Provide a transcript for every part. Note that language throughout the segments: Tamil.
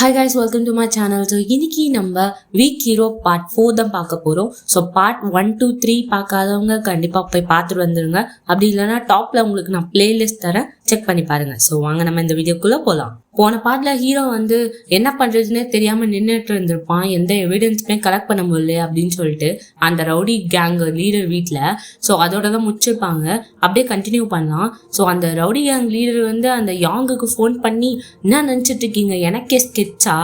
Hi guys welcome to my channel so இன்னைக்கு நம்ம வீக் ஹீரோ பார்ட் ஃபோர் தான் பார்க்க போகிறோம் so part one two three பார்க்காதவங்க கண்டிப்பாக போய் பார்த்துட்டு வந்துடுங்க அப்படி இல்லைனா டாப்பில் உங்களுக்கு நான் பிளேலிஸ்ட் தரேன். செக் பண்ணி பாருங்க. ஸோ வாங்க நம்ம இந்த வீடியோக்குள்ளே போகலாம் போன பாட்டில் ஹீரோ வந்து என்ன பண்ணுறதுனே தெரியாமல் நின்றுட்டு இருந்திருப்பான். எந்த எவிடன்ஸுமே கலெக்ட் பண்ண முடியல அப்படின்னு சொல்லிட்டு அந்த ரவுடி கேங் லீடர் வீட்டில் ஸோ அதோட தான் முடிச்சிருப்பாங்க. அப்படியே கண்டினியூ பண்ணலாம். ஸோ அந்த ரவுடி கேங் லீடர் வந்து அந்த யாங்குக்கு ஃபோன் பண்ணி என்ன நினச்சிட்டு இருக்கீங்க? எனக்கே ஸ்கெட்சா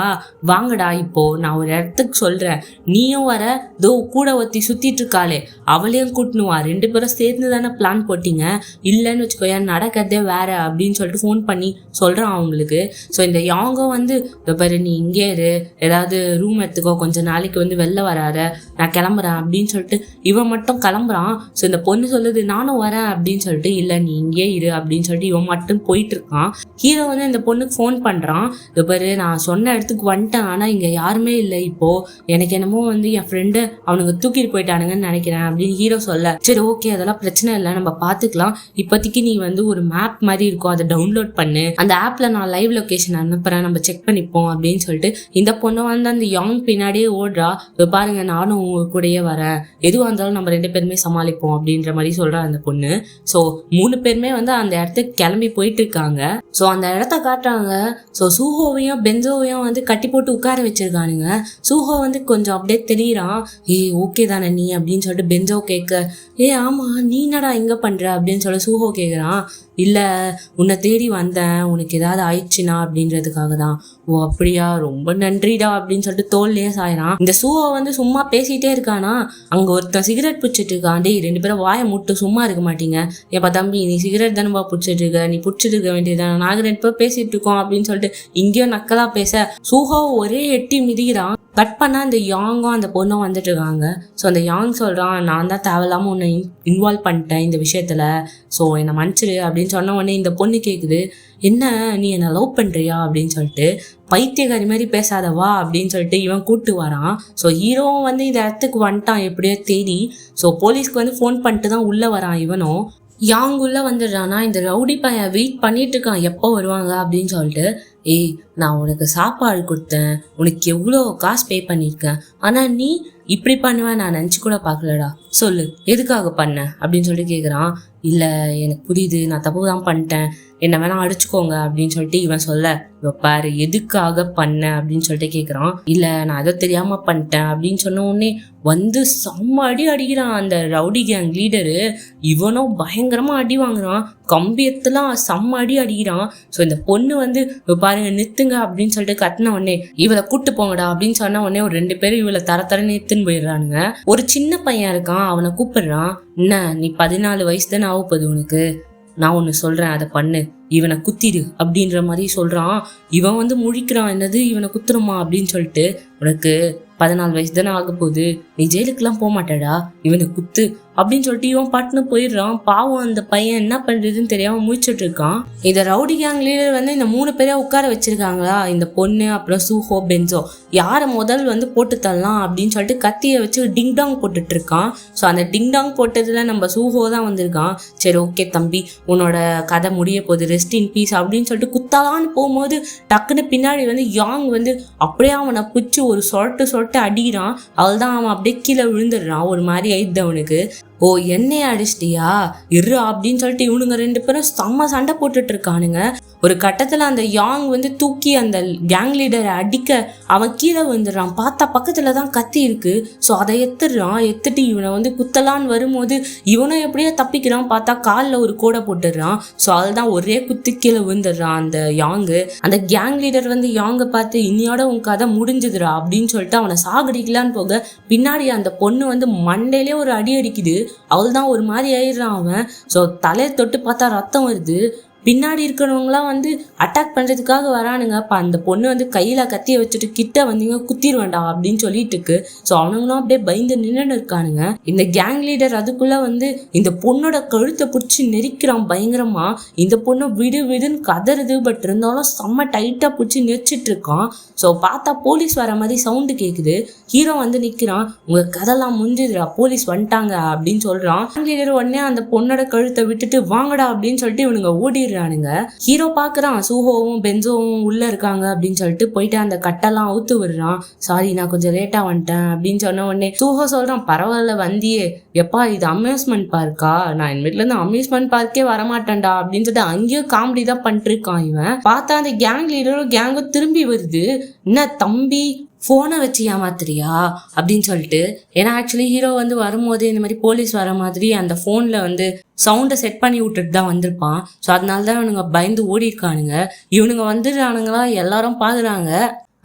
வாங்கடா இப்போ நான் ஒரு இடத்துக்கு சொல்கிறேன் நீயும் வர தோ கூட ஒத்தி சுற்றிட்டு இருக்காளே. அவளையும் கூட்டினுவா ரெண்டு பேரும் சேர்ந்து தானே பிளான் போட்டீங்க? இல்லைன்னு வச்சுக்கோயேன் நடக்கிறதே வேற. அப்படின்னு சொல்லிட்டு ஃபோன் பண்ணி சொல்கிறான் அவங்களுக்கு. ஸோ இந்த யாங்கோ வந்து "இதோ பாரு நீ இங்கே இரு. ஏதாவது ரூம் எடுத்துக்கோ. கொஞ்சம் நாளைக்கு வந்து வெளில வராத. நான் கிளம்புறேன். அப்படின்னு சொல்லிட்டு இவன் மட்டும் கிளம்புறான். ஸோ இந்த பொண்ணு சொல்லுது நானும் வரேன். அப்படின்னு சொல்லிட்டு இல்லை நீ இங்கே இரு. அப்படின்னு சொல்லிட்டு இவன் மட்டும் போயிட்டு இருக்கான் ஹீரோ வந்து இந்த பொண்ணுக்கு ஃபோன் பண்ணுறான் இதோ பாரு நான் சொன்ன இடத்துக்கு வந்துட்டேன். ஆனால் இங்கே யாருமே இல்லை இப்போ. எனக்கு என்னமோ வந்து என் ஃப்ரெண்டு அவனுங்க தூக்கிட்டு போயிட்டானுங்கன்னு நினைக்கிறேன். அப்படின்னு ஹீரோ சொல்ல சரி ஓகே அதெல்லாம் பிரச்சனை இல்லை. நம்ம பார்த்துக்கலாம். இப்போதைக்கு நீ வந்து ஒரு மேப் மாதிரி இருக்கும் அதை டவுன்லோட் பண்ணு. அந்த ஆப்பில் நான் லைவ் லொக்கேஷன் அனுப்புகிறேன் நம்ம செக் பண்ணிப்போம் அப்படின்னு சொல்லிட்டு இந்த பொண்ணு வந்து அந்த யாங் பின்னாடியே ஓடுறா. இப்போ பாருங்க நானும் உங்க கூடயே வரேன். எதுவாக இருந்தாலும் நம்ம ரெண்டு பேருமே சமாளிப்போம் அப்படின்ற மாதிரி சொல்றா அந்த பொண்ணு. ஸோ மூணு பேருமே வந்து அந்த இடத்துக்கு கிளம்பி போயிட்டு இருக்காங்க. ஸோ அந்த இடத்த காட்டுறாங்க. ஸோ சூஹோவையும் பென்சோவையும் வந்து கட்டி போட்டு உட்கார வச்சிருக்கானுங்க. சூஹோ வந்து கொஞ்சம் அப்படியே தெரியறான் ஏய் ஓகே தானே நீ? அப்படின்னு சொல்லிட்டு பென்சோ கேட்க ஏ ஆமா நீ என்னடா இங்க பண்ற? அப்படின்னு சொல்ல சூஹோ கேட்குறான் இல்லை உன்னை தேடி வந்தேன் உனக்கு ஏதாவது ஆயிடுச்சுனா அப்படின்றதுக்காக தான். ஓ அப்படியா? ரொம்ப நன்றிடா அப்படின்னு சொல்லிட்டு தோல்லையே சாயிறான். இந்த சூஹோ வந்து சும்மா பேசிட்டே இருக்கானா? அங்க ஒருத்தன் சிகரெட் பிடிச்சிட்டு இருக்கான் ரெண்டு பேரும் வாயை முட்டு சும்மா இருக்க மாட்டீங்க. ஏப்பா தம்பி நீ சிகரெட் தானேப்பா பிடிச்சிட்டு இருக்க நீ பிடிச்சிட்டு இருக்க வேண்டியதுதானே? நாங்கள் ரெண்டு பேரும் பேசிட்டு இருக்கோம் அப்படின்னு சொல்லிட்டு இங்கேயும் நக்கலா பேச சூஹோ ஒரே எட்டி மிதிக்கிறான். கட் பண்ணால் அந்த யாங்கும் அந்த பொண்ணும் வந்துட்டு இருக்காங்க ஸோ அந்த யாங் சொல்கிறான் நான் தான் தேவையில்லாமல் உன்னை இன்வால்வ் பண்ணிட்டேன் இந்த விஷயத்தில். ஸோ என்னை மன்னிச்சிரு அப்படின்னு சொன்ன உடனே இந்த பொண்ணு கேட்குது என்ன நீ என்னை லவ் பண்ணுறியா அப்படின்னு சொல்லிட்டு பைத்தியக்காரி மாதிரி பேசாத வா அப்படின்னு சொல்லிட்டு இவன் கூப்பிட்டு வரான். ஸோ ஹீரோவும் வந்து இந்த இடத்துக்கு வந்துட்டான் எப்படியோ தேடி. ஸோ போலீஸ்க்கு வந்து ஃபோன் பண்ணிட்டு தான் உள்ளே வரான் இவனும். யாங் உள்ள வந்துடுறானா இந்த ரவுடி பையன் வெயிட் பண்ணிட்டு இருக்கான் எப்போ வருவாங்க அப்படின்னு சொல்லிட்டு. ஏய் நான் உனக்கு சாப்பாடு கொடுத்தேன். உனக்கு எவ்வளோ காசு பே பண்ணியிருக்கேன். ஆனால் நீ இப்படி பண்ணுவேன் நான் நினச்சி கூட பார்க்கலடா. சொல்லு எதுக்காக பண்ண? அப்படின்னு சொல்லிட்டு கேட்குறான் இல்லை எனக்கு புரியுது. நான் தப்பு தான் பண்ணிட்டேன். என்ன வேணா அடிச்சுக்கோங்க அப்படின்னு சொல்லிட்டு இவன் சொல்ல இவ பாரு எதுக்காக பண்ண? அப்படின்னு சொல்லிட்டு கேட்குறான் இல்லை நான் ஏதோ தெரியாமல் பண்ணிட்டேன். அப்படின்னு சொன்ன உடனே வந்து செம்ம அடி அடிக்கிறான் அந்த ரவுடி கேங் லீடரு இவனும் பயங்கரமா அடி வாங்குறான். கம்பியத்தெல்லாம் செம்ம அடி அடிக்கிறான். ஸோ இந்த பொண்ணு வந்து பாருங்க நிறுத்துங்க. அப்படின்னு சொல்லிட்டு கத்தின உடனே இவளை கூட்டு போங்கடா. அப்படின்னு சொன்ன உடனே ஒரு ரெண்டு பேரும் இவளை தர தர நிறுத்துன்னு போயிடுறானுங்க. ஒரு சின்ன பையன் இருக்கான் அவனை கூப்பிடுறான். என்ன நீ பதினாலு வயசு தானே ஆக போகுது உனக்கு? நான் ஒன்று சொல்கிறேன் அதை பண்ணு. இவனை குத்திடு அப்படின்ற மாதிரி சொல்கிறான் இவன் வந்து முழிக்கிறான் என்னது இவனை குத்துறமா அப்படின்னு சொல்லிட்டு. உனக்கு பதினாலு வயசு தானே ஆக போகுது. நீ ஜெயிலுக்கெல்லாம் போக மாட்டடா இவனை குத்து அப்படின்னு சொல்லிட்டு இவன் பாட்டுன்னு போயிடுறான். பாவம் அந்த பையன் என்ன பண்ணுறதுன்னு தெரியாமல் முழிச்சிட்டு இருக்கான். இந்த ரவுடி கேங் லீடர் வந்து இந்த மூணு பேரை உட்கார வச்சிருக்காங்களா? இந்த பொண்ணு அப்புறம் சூஹோ பென்சோ யாரை முதல் வந்து போட்டு தரலாம் அப்படின்னு சொல்லிட்டு கத்தியை வச்சு டிங் டாங் போட்டுட்டு இருக்கான். ஸோ அந்த டிங் டாங் நம்ம சூஹோ தான் வந்திருக்கான். சரி ஓகே தம்பி உன்னோட கதை முடிய போகுது. ரெஸ்ட் இன் பீஸ் அப்படின்னு சொல்லிட்டு குத்தாலான்னு போகும்போது டக்குன்னு பின்னாடி வந்து யாங் வந்து அப்படியே அவனை பிடிச்சி ஒரு சொரட்டு சொரட்டு அடிக்கிறான். அவள் தான் அவன் அப்படியே கீழே விழுந்துடுறான். ஒரு மாதிரி ஆயிடுது அவனுக்கு. ஓ என்னைய அடிச்சிட்டியா? இரு அப்படின்னு சொல்லிட்டு இவனுங்க ரெண்டு பேரும் செம்ம சண்டை போட்டுட்டு இருக்கானுங்க. ஒரு கட்டத்தில் அந்த யாங் வந்து தூக்கி அந்த கேங் லீடரை அடிக்க அவன் கீழே விழுந்துடுறான். பார்த்தா பக்கத்தில் தான் கத்தி இருக்கு. ஸோ அதை எத்துடுறான். எத்துட்டு இவனை வந்து குத்தலான்னு வரும்போது இவனும் எப்படியோ தப்பிக்கிறான். பார்த்தா காலில் ஒரு கூடை போட்டுடுறான். ஸோ அதுதான் ஒரே குத்து கீழே விழுந்துடுறான் அந்த யாங்கு அந்த கேங் லீடர் வந்து யாங்கை பார்த்து இன்னையோட உன் கதை முடிஞ்சுதுடா அப்படின்னு சொல்லிட்டு அவனை சாகடிக்கலான்னு போக பின்னாடி அந்த பொண்ணு வந்து மண்டையிலே ஒரு அடி அடிக்குது. அவள் தான் ஒரு மாதிரி ஆயிடுறான் அவன். ஸோ தலையை தொட்டு பார்த்தா ரத்தம் வருது. பின்னாடி இருக்கிறவங்களாம் வந்து அட்டாக் பண்ணுறதுக்காக வரானுங்க. அப்போ அந்த பொண்ணு வந்து கையில் கத்தியை வச்சுட்டு கிட்ட வந்தீங்க குத்திடுவேண்டா அப்படின்னு சொல்லிட்டு இருக்கு. ஸோ அவனுங்களும் அப்படியே பயந்து நின்றுன்னு இருக்கானுங்க. இந்த கேங் லீடர் அதுக்குள்ளே வந்து இந்த பொண்ணோட கழுத்தை பிடிச்சி நெரிக்கிறான் பயங்கரமா. இந்த பொண்ணு விடு விடுன்னு கதறுது பட் இருந்தாலும் செம்ம டைட்டாக பிடிச்சி நெரிச்சிட்டு இருக்கான். ஸோ பார்த்தா போலீஸ் வர மாதிரி சவுண்டு கேட்குது ஹீரோ வந்து நிற்கிறான் உங்கள் கதெல்லாம் முடிஞ்சுதுடா போலீஸ் வந்துட்டாங்க அப்படின்னு சொல்கிறான் கேங் லீடர் உடனே அந்த பொண்ணோட கழுத்தை விட்டுட்டு வாங்கடா அப்படின்னு சொல்லிட்டு இவனுங்க ஓடிடுறாங்க. ஓடிடுறானுங்க ஹீரோ பாக்குறான் சூஹோவும் பென்சோவும் உள்ள இருக்காங்க அப்படின்னு சொல்லிட்டு போயிட்டு அந்த கட்டெல்லாம் அவுத்து விடுறான். சாரி நான் கொஞ்சம் லேட்டா வந்துட்டேன் அப்படின்னு சொன்ன உடனே சூஹோ சொல்றான் பரவாயில்ல வந்தியே. எப்பா இது அம்யூஸ்மெண்ட் பார்க்கா நான் என் வீட்டுல இருந்து அம்யூஸ்மெண்ட் பார்க்கே வரமாட்டேன்டா. அப்படின்னு சொல்லிட்டு அங்கேயும் காமெடி தான் பண்ணிட்டு இருக்கான் இவன். பார்த்தா அந்த கேங் லீடரும் கேங்கும் திரும்பி வருது. என்ன தம்பி ஃபோனை வச்சு ஏமாத்துறியா? அப்படின்னு சொல்லிட்டு. ஏன்னா ஆக்சுவலி ஹீரோ வந்து வரும்போது இந்த மாதிரி போலீஸ் வர மாதிரி அந்த ஃபோனில் வந்து சவுண்டை செட் பண்ணி விட்டுட்டு தான் வந்திருப்பான். ஸோ அதனால தான் இவனுங்க பயந்து ஓடி இருக்கானுங்க இவனுங்க வந்துடுறானுங்களா? எல்லாரும் பார்க்குறாங்க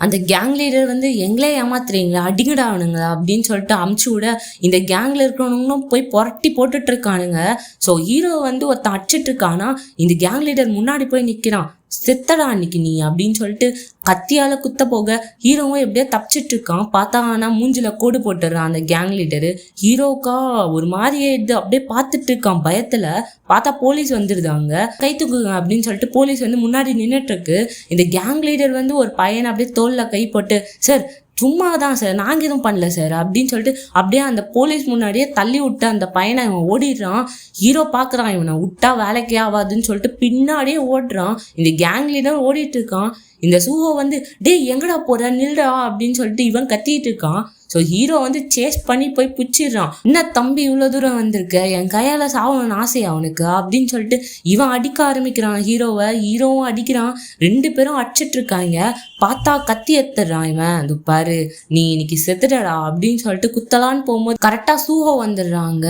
அந்த கேங் லீடர் வந்து எங்களே ஏமாத்துறீங்களா? அடிங்கடா அவனுங்களா? அப்படின்னு சொல்லிட்டு அமுச்சு விட இந்த கேங்கில் இருக்கிறவனுங்களும் போய் புரட்டி போட்டுட்டு இருக்கானுங்க. ஸோ ஹீரோ வந்து ஒருத்தன் அடிச்சிட்டு இருக்கானா? இந்த கேங் லீடர் முன்னாடி போய் நிற்கிறான் செத்தடா அன்னைக்கு நீ அப்படின்னு சொல்லிட்டு கத்தியால குத்த போக ஹீரோவும் எப்படியோ தப்பிச்சிட்டு இருக்கான். பார்த்தா ஆனா மூஞ்சில கோடு போட்டுறான் அந்த கேங் லீடரு ஹீரோக்கா ஒரு மாதிரியே இது அப்படியே பார்த்துட்டு இருக்கான். பயத்துல பார்த்தா போலீஸ் வந்துருதாங்க. கை தூக்குங்க அப்படின்னு சொல்லிட்டு போலீஸ் வந்து முன்னாடி நின்றுட்டு இருக்கு. இந்த கேங் லீடர் வந்து ஒரு பையனை அப்படியே தோல்ல கை போட்டு சார் சும்மா தான் சார் நாங்கள் எதுவும் பண்ணல சார் அப்படின்னு சொல்லிட்டு அப்படியே அந்த போலீஸ் முன்னாடியே தள்ளி விட்டு அந்த பையனை இவன் ஓடிடுறான். ஹீரோ பார்க்குறான் இவனை விட்டா வேலைக்கே ஆகாதுன்னு சொல்லிட்டு பின்னாடியே ஓடுறான். இந்த கேங் லீடர் ஓடிட்டு இருக்கான். இந்த சூஹோ வந்து டேய் எங்கடா போற? நில்டா அப்படின்னு சொல்லிட்டு இவன் கத்திட்டு இருக்கான். ஸோ ஹீரோ வந்து சேஸ் பண்ணி போய் பிடிச்சிடுறான் என்ன தம்பி இவ்வளோ தூரம் வந்திருக்க? என் கையால் சாவணும்னு ஆசை அவனுக்கு அப்படின்னு சொல்லிட்டு இவன் அடிக்க ஆரம்பிக்கிறான். ஹீரோவை ஹீரோவும் அடிக்கிறான். ரெண்டு பேரும் அடிச்சிட்ருக்காங்க. பார்த்தா கத்தி எத்துறான் இவன். அது பாரு நீ இன்னைக்கு செத்துடடா அப்படின்னு சொல்லிட்டு குத்தலான்னு போகும்போது கரெக்டாக சூஹோ வந்துடுறாங்க.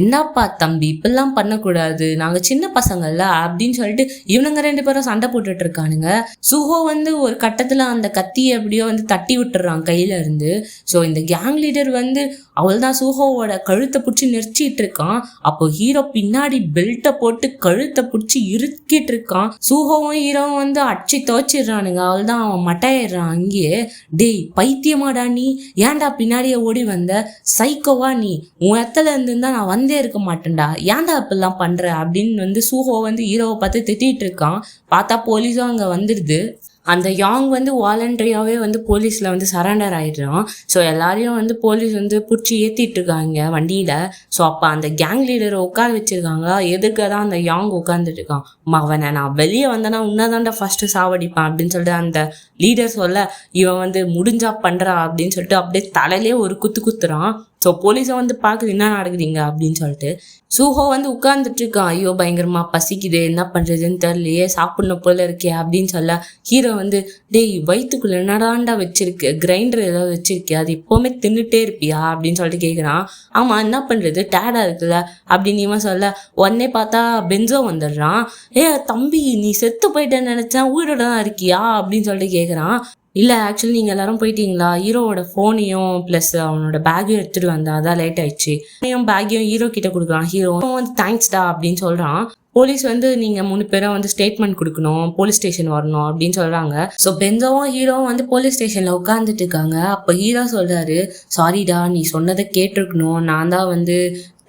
என்னப்பா தம்பி இப்பெல்லாம் பண்ணக்கூடாது. நாங்கள் சின்ன பசங்கள்ல அப்படின்னு சொல்லிட்டு இவனுங்க ரெண்டு பேரும் சண்டை போட்டுட்டு இருக்கானுங்க சூஹோ வந்து ஒரு கட்டத்தில் அந்த கத்தியை எப்படியோ வந்து தட்டி விட்டுறான் கையில இருந்து. ஸோ இந்த கேங் லீடர் வந்து அவள் தான் சூஹோவோட கழுத்தை பிடிச்சி நெரிச்சிட்டு இருக்கான் அப்போ ஹீரோ பின்னாடி பெல்ட்டை போட்டு கழுத்தை பிடிச்சி இறுக்கிட்டு இருக்கான் சூஹோவும் ஹீரோவும் வந்து அடிச்சு துவச்சிடுறானுங்க. அவள் தான் அவன் மட்டையிடுறான் அங்கேயே. டேய் பைத்தியமாடா நீ. ஏன்டா பின்னாடியே ஓடி வந்த? சைக்கோவா நீ. உன் இடத்துல இருந்திருந்தா நான் வந்தே இருக்க மாட்டேன்டா. ஏன்டா இப்படிலாம் பண்ற? அப்படின்னு வந்து சூஹோ வந்து ஹீரோவை பார்த்து திட்டிட்டு இருக்கான் பார்த்தா போலீஸும் அங்கே வந்துடுது. அந்த யாங் வந்து வாலண்டரியாகவே வந்து போலீஸில் வந்து சரண்டர் ஆயிடுறான். ஸோ எல்லாரையும் வந்து போலீஸ் வந்து பிடிச்சி ஏற்றிட்டு இருக்காங்க வண்டியில். ஸோ அப்போ அந்த கேங் லீடரை உட்கார வச்சிருக்காங்க. எதுக்கு தான் அந்த யாங் உட்காந்துட்டு இருக்கான்? மவனை நான் வெளியே வந்தேன்னா உன்னதாண்டா ஃபஸ்ட்டு சாவடிப்பான் அப்படின்னு சொல்லிட்டு அந்த லீடர் சொல்ல இவன் வந்து முடிஞ்சா பண்ணுறா அப்படின்னு சொல்லிட்டு அப்படியே தலையிலே ஒரு குத்து குத்துறான். ஸோ போலீஸை வந்து பார்க்குது என்ன நடக்குதுங்க? அப்படின்னு சொல்லிட்டு. சூஹோ வந்து உட்கார்ந்துட்டு இருக்கான் ஐயோ பயங்கரமா பசிக்குது. என்ன பண்றதுன்னு தெரியலையே. சாப்பிடணும் போல இருக்கே அப்படின்னு சொல்ல ஹீரோ வந்து டேய் வயிற்றுக்குள்ள என்னடாண்டா வச்சிருக்கு? கிரைண்டர் ஏதாவது வச்சிருக்கியா? அது எப்போவுமே தின்னுட்டே இருப்பியா? அப்படின்னு சொல்லிட்டு கேட்குறான் ஆமா என்ன பண்றது? டேடா இருக்குல்ல. அப்படின்னு இவன் சொல்ல உடனே பார்த்தா பென்சோ வந்துடுறான். ஏ தம்பி நீ செத்து போயிட்டேன்னு நினைச்சேன் உயிரோட தான் இருக்கியா? அப்படின்னு சொல்லிட்டு கேட்குறான் இல்லை ஆக்சுவலி நீங்கள் எல்லாரும் போயிட்டீங்களா? ஹீரோவோட ஃபோனையும் ப்ளஸ் அவனோட பேக்கையும் எடுத்துகிட்டு வந்தா அதான் லேட் ஆயிடுச்சு. ஃபோனையும் பேக்கையும் ஹீரோ கிட்ட கொடுக்குறான் ஹீரோ வந்து தேங்க்ஸ்டா அப்படின்னு சொல்கிறான் போலீஸ் வந்து நீங்க மூணு பேரும் வந்து ஸ்டேட்மெண்ட் கொடுக்கணும். போலீஸ் ஸ்டேஷன் வரணும். அப்படின்னு சொல்றாங்க. ஸோ பென்சோவும் ஹீரோவும் வந்து போலீஸ் ஸ்டேஷன்ல உட்காந்துட்டு இருக்காங்க. அப்போ ஹீரோ சொல்றாரு சாரிடா நீ சொன்னதை கேட்டிருக்கணும். நான் தான் வந்து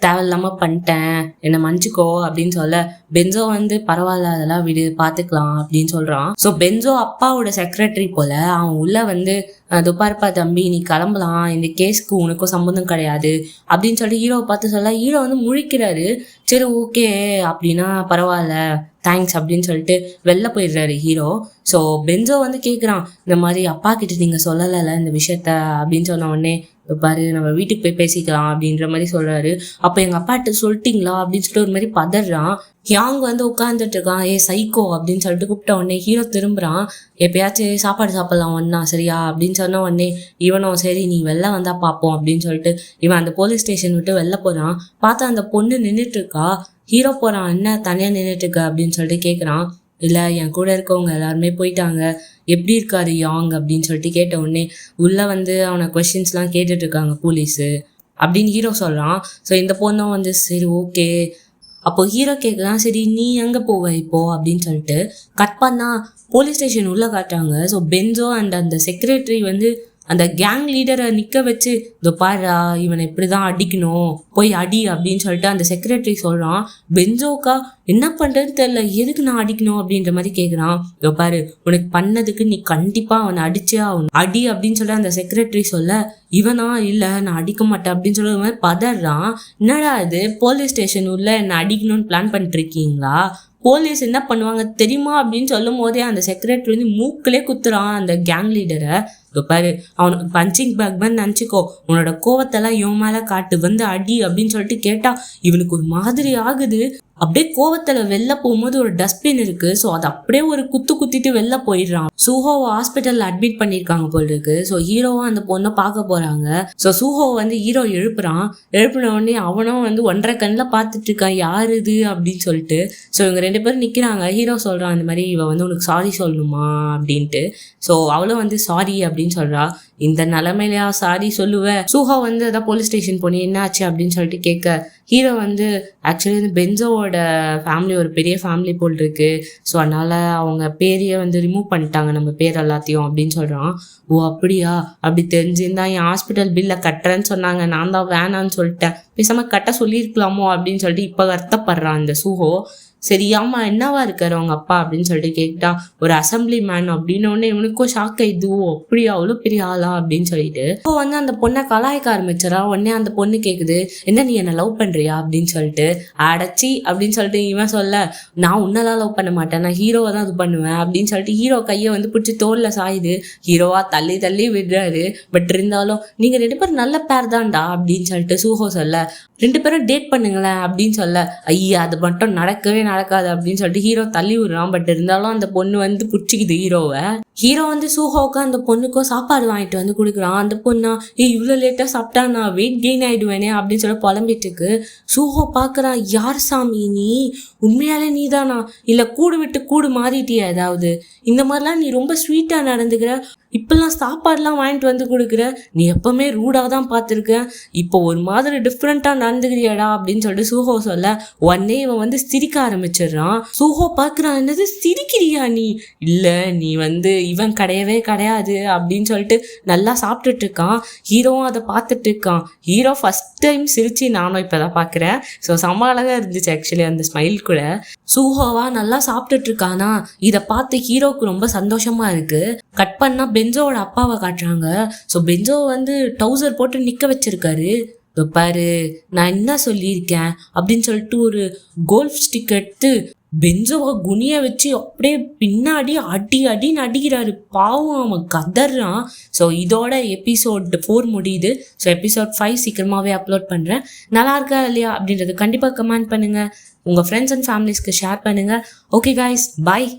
தேவையில்லாமல் பண்ணிட்டேன். என்னை மன்னிச்சுக்கோ அப்படின்னு சொல்ல பென்சோ வந்து பரவாயில்ல அதெல்லாம் விடு பார்த்துக்கலாம் அப்படின்னு சொல்கிறான் ஸோ பென்சோ அப்பாவோட செக்ரட்டரி போல அவன் உள்ள வந்து துப்பாருப்பா தம்பி நீ கிளம்பலாம். இந்த கேஸ்க்கு உனக்கும் சம்மந்தம் கிடையாது. அப்படின்னு சொல்லி ஹீரோவை பார்த்து சொல்ல ஹீரோ வந்து முழிக்கிறாரு. சரி ஓகே. அப்படின்னா பரவாயில்ல. தேங்க்ஸ் அப்படின்னு சொல்லிட்டு வெளில போயிடுறாரு ஹீரோ. ஸோ பென்சோ வந்து கேட்குறான் இந்த மாதிரி அப்பா கிட்ட நீங்கள் சொல்லலைல இந்த விஷயத்த. அப்படின்னு சொன்ன உடனே பாரு நம்ம வீட்டுக்கு போய் பேசிக்கலாம் அப்படின்ற மாதிரி சொல்றாரு. அப்போ எங்கள் அப்பாட்ட சொல்லிட்டீங்களா அப்படின்னு சொல்லிட்டு ஒரு மாதிரி பதறான். யாங் வந்து உட்காந்துட்டு இருக்கான். ஏ சைக்கோ அப்படின்னு சொல்லிட்டு கூப்பிட்ட உடனே ஹீரோ திரும்புறான். எப்பயாச்சும் சாப்பாடு சாப்பிடலாம் ஒன்னா சரியா? அப்படின்னு சொன்ன உடனே இவனும் சரி நீ வெளில வந்தா பார்ப்போம் அப்படின்னு சொல்லிட்டு இவன் அந்த போலீஸ் ஸ்டேஷன் விட்டு வெளில போறான். பார்த்தா அந்த பொண்ணு நின்றுட்டு இருக்கா. ஹீரோ போறான். என்ன தனியா நின்றுட்டு இருக்க? அப்படின்னு சொல்லிட்டு கேட்குறான் இல்லை என் கூட இருக்கவங்க எல்லாருமே போயிட்டாங்க. எப்படி இருக்காரு யாங்? அப்படின்னு சொல்லிட்டு கேட்ட உடனே உள்ளே வந்து அவனை கொஷின்ஸ்லாம் கேட்டுட்ருக்காங்க போலீஸு அப்படின்னு ஹீரோ சொல்கிறான் ஸோ இந்த பொண்ணும் வந்து சரி ஓகே அப்போ ஹீரோ கேட்குறான் சரி நீ எங்கே போவ இப்போ? அப்படின்னு சொல்லிட்டு கட் பண்ணால் போலீஸ் ஸ்டேஷன் உள்ளே காட்டுறாங்க. ஸோ பென்சோ அண்ட் அந்த செக்ரட்டரி வந்து அந்த கேங் லீடரை நிற்க வச்சு இதோ பாரா இவனை இப்படி தான் அடிக்கணும் போய் அடி அப்படின்னு சொல்லிட்டு அந்த செக்ரட்டரி சொல்கிறான் பெஞ்சோக்கா என்ன பண்ணுறதுன்னு தெரில எதுக்கு நான் அடிக்கணும்? அப்படின்ற மாதிரி கேட்குறான் இதோ பாரு உனக்கு பண்ணதுக்கு நீ கண்டிப்பாக அவனை அடிச்சே ஆகணும். அடி அப்படின்னு சொல்லி அந்த செக்ரட்டரி சொல்ல இவனா? இல்லை நான் அடிக்க மாட்டேன் அப்படின்னு சொல்லுற மாதிரி பதறான். என்னடா இது? போலீஸ் ஸ்டேஷன் உள்ள என்னை அடிக்கணும்னு பிளான் பண்ணிட்டு இருக்கீங்களா போலீஸ் என்ன பண்ணுவாங்க தெரியுமா? அப்படின்னு சொல்லும் போதே அந்த செக்ரட்டரி வந்து மூக்கிலே குத்துறான் அந்த கேங் லீடரை பாரு அவனுக்கு பஞ்சிங் பேக் வந்து நினச்சிக்கோ. உன்னோட கோவத்தெல்லாம் இவன் மேலே காட்டு வந்து அடி அப்படின்னு சொல்லிட்டு கேட்டா இவனுக்கு ஒரு மாதிரி ஆகுது. அப்படியே கோவத்துல வெளில போகும்போது ஒரு டஸ்ட்பின் இருக்கு. ஸோ அது அப்படியே ஒரு குத்து குத்திட்டு வெளில போயிடுறான். சூஹோவை ஹாஸ்பிட்டலில் அட்மிட் பண்ணியிருக்காங்க போல இருக்கு. ஸோ ஹீரோவா அந்த பொண்ணை பார்க்க போறாங்க. ஸோ சூஹோ வந்து ஹீரோ எழுப்புறான். எழுப்பின உடனே அவனும் வந்து ஒன்றரை கண்ணில் பார்த்துட்டு இருக்கான் யார் இது அப்படின்னு சொல்லிட்டு. ஸோ இவங்க ரெண்டு பேரும் நிற்கிறாங்க ஹீரோ சொல்கிறான் இந்த மாதிரி இவன் வந்து உனக்கு சாரி சொல்லணுமா? அப்படின்ட்டு. ஸோ அவளும் வந்து சாரி அப்படின்னு சொல்றா. இந்த நிலமையிலயா சாரி சொல்லுவ. சூஹா வந்து அதான் போலீஸ் ஸ்டேஷன் போனி என்ன ஆச்சு அப்படின்னு சொல்லிட்டு கேட்க. ஹீரோ வந்து ஆக்சுவலி வந்து பென்சோவோட ஃபேமிலி ஒரு பெரிய ஃபேமிலி போல் இருக்கு ஸோ அதனால அவங்க பேரையே வந்து ரிமூவ் பண்ணிட்டாங்க நம்ம பேர் எல்லாத்தையும் அப்படின்னு சொல்றான். ஓ அப்படியா? அப்படி தெரிஞ்சிருந்தா என் ஹாஸ்பிட்டல் பில்லை கட்டுறேன்னு சொன்னாங்க. நான் தான் வேணான்னு சொல்லிட்டேன். பேசாம கட்ட சொல்லியிருக்கலாமோ? அப்படின்னு சொல்லிட்டு இப்போ வருத்தப்படுறான் அந்த சூஹோ. சரியாமா என்னவா இருக்காரு அவங்க அப்பா? அப்படின்னு சொல்லிட்டு கேட்டா ஒரு அசம்பிளி மேன் அப்படின்னு உடனே இவனுக்கும் ஷாக் ஆயிடுது. ஓ அப்படியா? அவ்வளோ பெரிய ஆளா? அப்படின்னு சொல்லிட்டு இப்போ வந்து அந்த பொண்ணை கலாய்க்க ஆரம்பிச்சிடா உடனே அந்த பொண்ணு கேக்குது என்ன நீ என்ன லவ் பண்றியா? அப்படின்னு சொல்லிட்டு அடைச்சி! அப்படின்னு சொல்லிட்டு இவன் சொல்ல நான் உன்னெல்லாம் லவ் பண்ண மாட்டேன். நான் ஹீரோவை தான் இது பண்ணுவேன். அப்படின்னு சொல்லிட்டு ஹீரோ கையை வந்து பிடிச்சி தோல்ல சாயுது. ஹீரோவா தள்ளி தள்ளி விடுறாரு. பட் இருந்தாலும் நீங்க ரெண்டு பேரும் நல்ல பேர் தான்டா. அப்படின்னு சொல்லிட்டு சூஹோ சொல்ல ரெண்டு பேரும் டேட் பண்ணுங்களேன். அப்படின்னு சொல்ல ஐயா அது மட்டும் நடக்கவே நடக்காது அப்படின்னு சொல்லிட்டு ஹீரோ தள்ளி விடுறான். பட் இருந்தாலும் அந்த பொண்ணு வந்து பிடிச்சிக்குது ஹீரோவை. ஹீரோ வந்து சூஹோவுக்கு அந்த பொண்ணுக்கும் சாப்பாடு வாங்கிட்டு வந்து கொடுக்குறான். அந்த பொண்ணா ஏய் இவ்வளோ லேட்டாக சாப்பிட்டா நான் வெயிட் கெயின் ஆயிடுவேனே அப்படின்னு சொல்லி புலம்பிட்டு இருக்கு. சூஹோ பார்க்குறான் யார் சாமி நீ? உண்மையாலே நீதானா? இல்லை கூடு விட்டு கூடு மாறிட்டியா ஏதாவது? இந்த மாதிரிலாம் நீ ரொம்ப ஸ்வீட்டாக நடந்துக்கிற. இப்பெல்லாம் சாப்பாடெலாம் வாங்கிட்டு வந்து கொடுக்குற? நீ எப்பவுமே ரூடாக தான் பார்த்துருக்கேன் இப்போ ஒரு மாதிரி டிஃப்ரெண்ட்டாக நடந்துக்கிறியாடா அப்படின்னு சொல்லிட்டு சூஹோ சொல்ல உடனே இவன் வந்து சிரிக்க ஆரம்பிச்சிடுறான். சூஹோ பார்க்குறான் என்னது சிரிக்கிறியா நீ? இல்லை நீ வந்து இவன் கிடையவே கிடையாது அப்படின்னு சொல்லிட்டு நல்லா சாப்பிட்டுட்டு இருக்கான் ஹீரோவும் அதை பார்த்துட்டு இருக்கான் ஹீரோ ஃபஸ்ட் டைம் சிரிச்சு நானும் இப்போ தான் பார்க்குறேன். ஸோ செம்ம அழகாக இருந்துச்சு ஆக்சுவலி அந்த ஸ்மைல் கூட. சூஹோவா நல்லா சாப்பிட்டுட்டு இருக்கானா இதை பார்த்து ஹீரோவுக்கு ரொம்ப சந்தோஷமா இருக்கு. கட் பண்ணால் பென்சோவோட அப்பாவை காட்டுறாங்க. ஸோ பென்சோ வந்து டவுசர் போட்டு நிற்க வச்சிருக்காரு. பாரு நான் என்ன சொல்லியிருக்கேன்? அப்படின்னு சொல்லிட்டு ஒரு கோல்ஃப் ஸ்டிக் எடுத்து பென்ஜோவை குனிய வச்சு அப்படியே பின்னாடி அடி அடின்னு அடிக்கிறாரு பாவம் அவன் கதறான். ஸோ இதோட எபிசோட் ஃபோர் முடியுது. ஸோ எபிசோட் ஃபைவ் சீக்கிரமாகவே அப்லோட் பண்ணுறேன் நல்லா இருக்கா இல்லையா அப்படின்றது கண்டிப்பாக கமெண்ட் பண்ணுங்கள் உங்கள் ஃப்ரெண்ட்ஸ் அண்ட் ஃபேமிலிஸ்க்கு ஷேர் பண்ணுங்கள் ஓகே காய்ஸ் பாய்